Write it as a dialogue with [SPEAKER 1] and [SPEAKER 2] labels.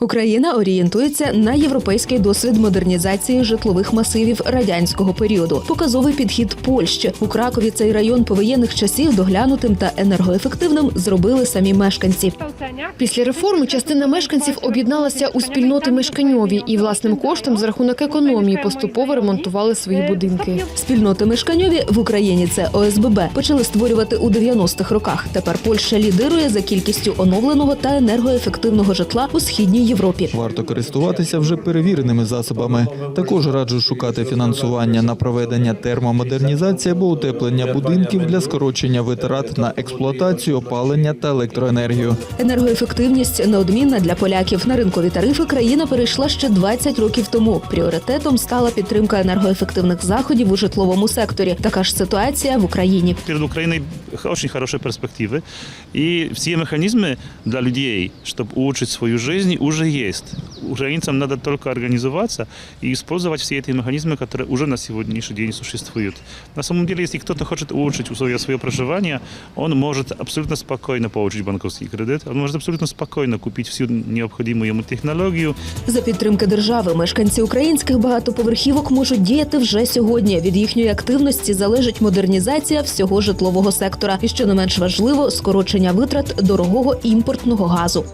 [SPEAKER 1] Україна орієнтується на європейський досвід модернізації житлових масивів радянського періоду. Показовий підхід Польщі у Кракові цей район повоєнних часів доглянутим та енергоефективним зробили самі мешканці.
[SPEAKER 2] Після реформи частина мешканців об'єдналася у спільноти мешканьові і власним коштом за рахунок економії поступово ремонтували свої будинки.
[SPEAKER 1] Спільноти мешканьові в Україні це ОСББ почали створювати у 90-х роках. Тепер Польща лідирує за кількістю оновленого та енергоефективного житла у східній Європі.
[SPEAKER 3] Варто користуватися вже перевіреними засобами. Також раджу шукати фінансування на проведення термомодернізації або утеплення будинків для скорочення витрат на експлуатацію, опалення та електроенергію.
[SPEAKER 1] Енергоефективність неодмінна для поляків. На ринкові тарифи країна перейшла ще 20 років тому. Пріоритетом стала підтримка енергоефективних заходів у житловому секторі. Така ж ситуація в Україні.
[SPEAKER 4] Перед Украиной очень хорошие перспективы. И все механизмы для людей, чтобы улучшить свою жизнь, уже есть. Украинцам надо только организоваться и использовать все эти механизмы, которые уже на сегодняшний день существуют. На самом деле, если кто-то хочет улучшить условия своего проживания, он может абсолютно спокойно получить банковский кредит, он может абсолютно спокойно купить всю необходимую ему технологию,
[SPEAKER 1] За підтримки держави мешканці українських багатоповерхівок можуть діяти вже сьогодні. Від їхньої активності залежить модернізація всього житлового сектора, і що не менш важливо, скорочення витрат дорогого імпортного газу.